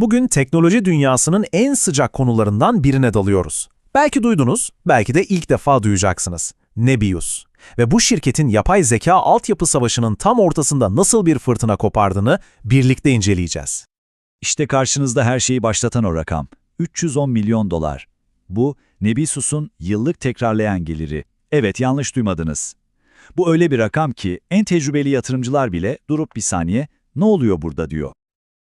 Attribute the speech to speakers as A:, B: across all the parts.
A: Bugün teknoloji dünyasının en sıcak konularından birine dalıyoruz. Belki duydunuz, belki de ilk defa duyacaksınız. Nebius. Ve bu şirketin yapay zeka altyapı savaşının tam ortasında nasıl bir fırtına kopardığını birlikte inceleyeceğiz.
B: İşte karşınızda her şeyi başlatan o rakam. 310 milyon dolar. Bu, Nebisus'un yıllık tekrarlayan geliri. Evet, yanlış duymadınız. Bu öyle bir rakam ki en tecrübeli yatırımcılar bile durup bir saniye ne oluyor burada diyor.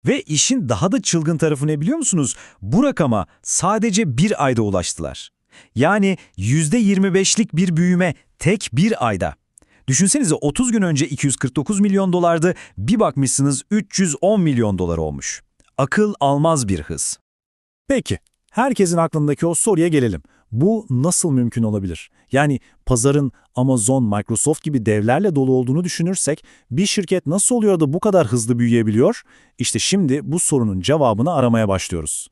B: Ve işin daha da çılgın tarafı ne biliyor musunuz? Bu rakama sadece bir ayda ulaştılar. Yani %25'lik bir büyüme tek bir ayda. Düşünsenize 30 gün önce 249 milyon dolardı, bir bakmışsınız 310 milyon dolar olmuş. Akıl almaz bir hız.
C: Peki, herkesin aklındaki o soruya gelelim. Bu nasıl mümkün olabilir? Yani pazarın Amazon, Microsoft gibi devlerle dolu olduğunu düşünürsek bir şirket nasıl oluyor da bu kadar hızlı büyüyebiliyor? İşte şimdi bu sorunun cevabını aramaya başlıyoruz.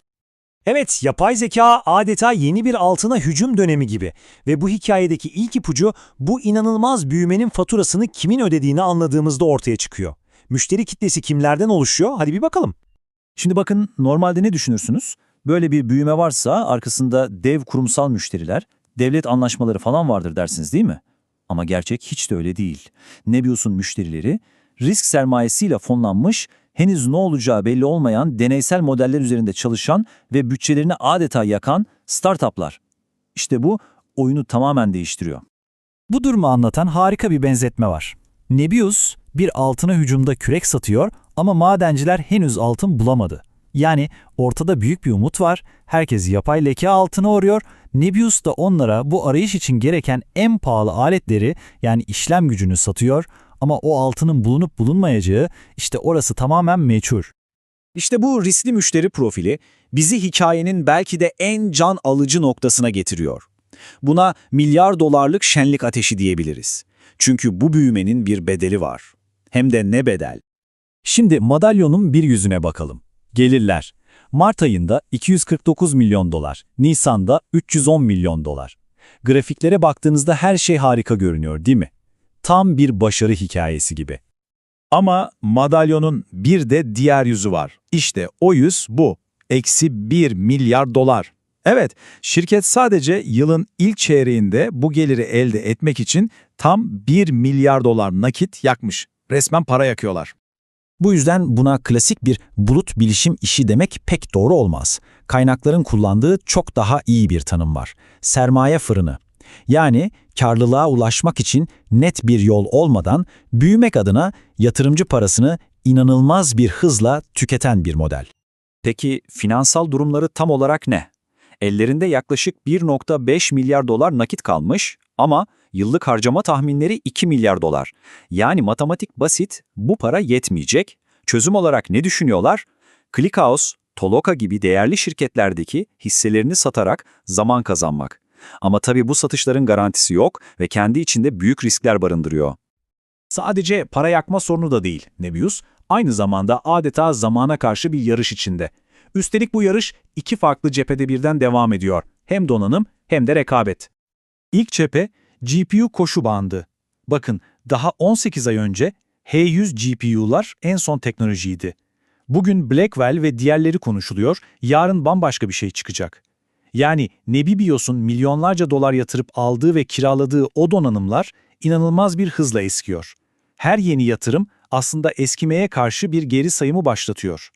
D: Evet, yapay zeka adeta yeni bir altına hücum dönemi gibi ve bu hikayedeki ilk ipucu bu inanılmaz büyümenin faturasını kimin ödediğini anladığımızda ortaya çıkıyor. Müşteri kitlesi kimlerden oluşuyor? Hadi bir bakalım.
B: Şimdi bakın normalde ne düşünürsünüz? Böyle bir büyüme varsa arkasında dev kurumsal müşteriler, devlet anlaşmaları falan vardır dersiniz değil mi? Ama gerçek hiç de öyle değil. Nebius'un müşterileri risk sermayesiyle fonlanmış, henüz ne olacağı belli olmayan deneysel modeller üzerinde çalışan ve bütçelerini adeta yakan startuplar. İşte bu oyunu tamamen değiştiriyor.
E: Bu durumu anlatan harika bir benzetme var. Nebius bir altına hücumda kürek satıyor ama madenciler henüz altın bulamadı. Yani ortada büyük bir umut var, herkes yapay leke altını arıyor, Nebius da onlara bu arayış için gereken en pahalı aletleri yani işlem gücünü satıyor ama o altının bulunup bulunmayacağı işte orası tamamen meçhul.
F: İşte bu riskli müşteri profili bizi hikayenin belki de en can alıcı noktasına getiriyor. Buna milyar dolarlık şenlik ateşi diyebiliriz. Çünkü bu büyümenin bir bedeli var. Hem de ne bedel?
B: Şimdi madalyonun bir yüzüne bakalım. Gelirler. Mart ayında 249 milyon dolar, Nisan'da 310 milyon dolar. Grafiklere baktığınızda her şey harika görünüyor değil mi? Tam bir başarı hikayesi gibi.
C: Ama madalyonun bir de diğer yüzü var. İşte o yüz bu. Eksi 1 milyar dolar. Evet, şirket sadece yılın ilk çeyreğinde bu geliri elde etmek için tam 1 milyar dolar nakit yakmış. Resmen para yakıyorlar.
E: Bu yüzden buna klasik bir bulut bilişim işi demek pek doğru olmaz. Kaynakların kullandığı çok daha iyi bir tanım var. Sermaye fırını. Yani karlılığa ulaşmak için net bir yol olmadan büyümek adına yatırımcı parasını inanılmaz bir hızla tüketen bir model.
F: Peki finansal durumları tam olarak ne? Ellerinde yaklaşık 1.5 milyar dolar nakit kalmış ama yıllık harcama tahminleri 2 milyar dolar. Yani matematik basit, bu para yetmeyecek. Çözüm olarak ne düşünüyorlar? ClickHouse, Toloka gibi değerli şirketlerdeki hisselerini satarak zaman kazanmak. Ama tabii bu satışların garantisi yok ve kendi içinde büyük riskler barındırıyor.
C: Sadece para yakma sorunu da değil Nebius, aynı zamanda adeta zamana karşı bir yarış içinde. Üstelik bu yarış iki farklı cephede birden devam ediyor. Hem donanım hem de rekabet. İlk cephe GPU koşu bandı. Bakın daha 18 ay önce H100 GPU'lar en son teknolojiydi. Bugün Blackwell ve diğerleri konuşuluyor, yarın bambaşka bir şey çıkacak. Yani Nebibios'un milyonlarca dolar yatırıp aldığı ve kiraladığı o donanımlar inanılmaz bir hızla eskiyor. Her yeni yatırım aslında eskimeye karşı bir geri sayımı başlatıyor.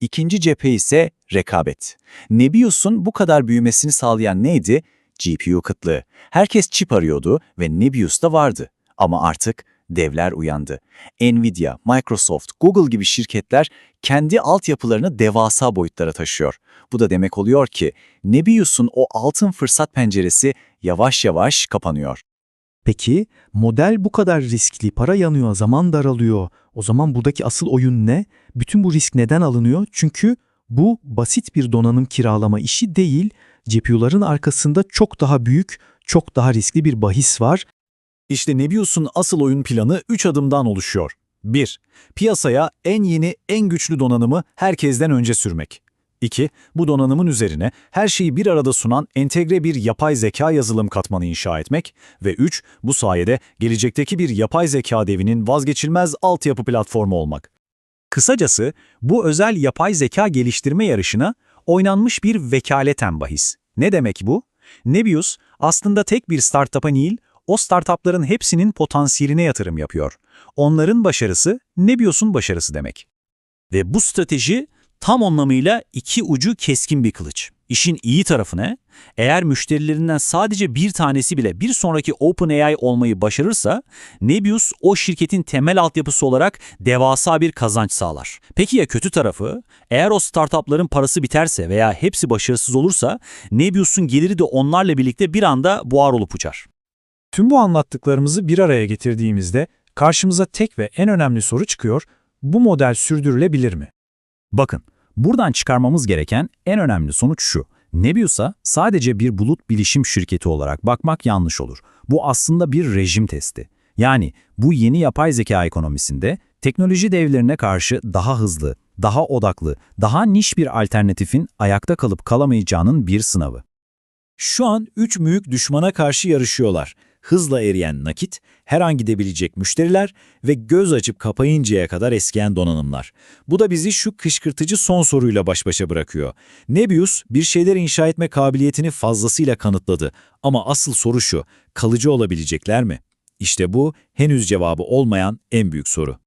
F: İkinci cephe ise rekabet. Nebius'un bu kadar büyümesini sağlayan neydi? GPU kıtlığı. Herkes çip arıyordu ve Nebius da vardı. Ama artık devler uyandı. Nvidia, Microsoft, Google gibi şirketler kendi altyapılarını devasa boyutlara taşıyor. Bu da demek oluyor ki Nebius'un o altın fırsat penceresi yavaş yavaş kapanıyor.
G: Peki model bu kadar riskli, para yanıyor, zaman daralıyor. O zaman buradaki asıl oyun ne? Bütün bu risk neden alınıyor? Çünkü bu basit bir donanım kiralama işi değil. GPU'ların arkasında çok daha büyük, çok daha riskli bir bahis var.
C: İşte Nebius'un asıl oyun planı 3 adımdan oluşuyor. 1. Piyasaya en yeni, en güçlü donanımı herkesten önce sürmek. 2. Bu donanımın üzerine her şeyi bir arada sunan entegre bir yapay zeka yazılım katmanı inşa etmek. Ve 3. Bu sayede gelecekteki bir yapay zeka devinin vazgeçilmez altyapı platformu olmak.
H: Kısacası bu özel yapay zeka geliştirme yarışına oynanmış bir vekaleten bahis. Ne demek bu? Nebius aslında tek bir startup'a değil, o startupların hepsinin potansiyeline yatırım yapıyor. Onların başarısı Nebius'un başarısı demek.
C: Ve bu strateji tam anlamıyla iki ucu keskin bir kılıç. İşin iyi tarafı ne? Eğer müşterilerinden sadece bir tanesi bile bir sonraki OpenAI olmayı başarırsa, Nebius o şirketin temel altyapısı olarak devasa bir kazanç sağlar. Peki ya kötü tarafı? Eğer o startupların parası biterse veya hepsi başarısız olursa, Nebius'un geliri de onlarla birlikte bir anda buhar olup uçar.
H: Tüm bu anlattıklarımızı bir araya getirdiğimizde karşımıza tek ve en önemli soru çıkıyor, bu model sürdürülebilir mi?
C: Bakın, buradan çıkarmamız gereken en önemli sonuç şu. Nebius'a sadece bir bulut bilişim şirketi olarak bakmak yanlış olur. Bu aslında bir rejim testi. Yani bu yeni yapay zeka ekonomisinde teknoloji devlerine karşı daha hızlı, daha odaklı, daha niş bir alternatifin ayakta kalıp kalamayacağının bir sınavı. Şu an üç büyük düşmana karşı yarışıyorlar. Hızla eriyen nakit, her an gidebilecek müşteriler ve göz açıp kapayıncaya kadar eskiyen donanımlar. Bu da bizi şu kışkırtıcı son soruyla baş başa bırakıyor. Nebius bir şeyler inşa etme kabiliyetini fazlasıyla kanıtladı ama asıl soru şu, kalıcı olabilecekler mi? İşte bu henüz cevabı olmayan en büyük soru.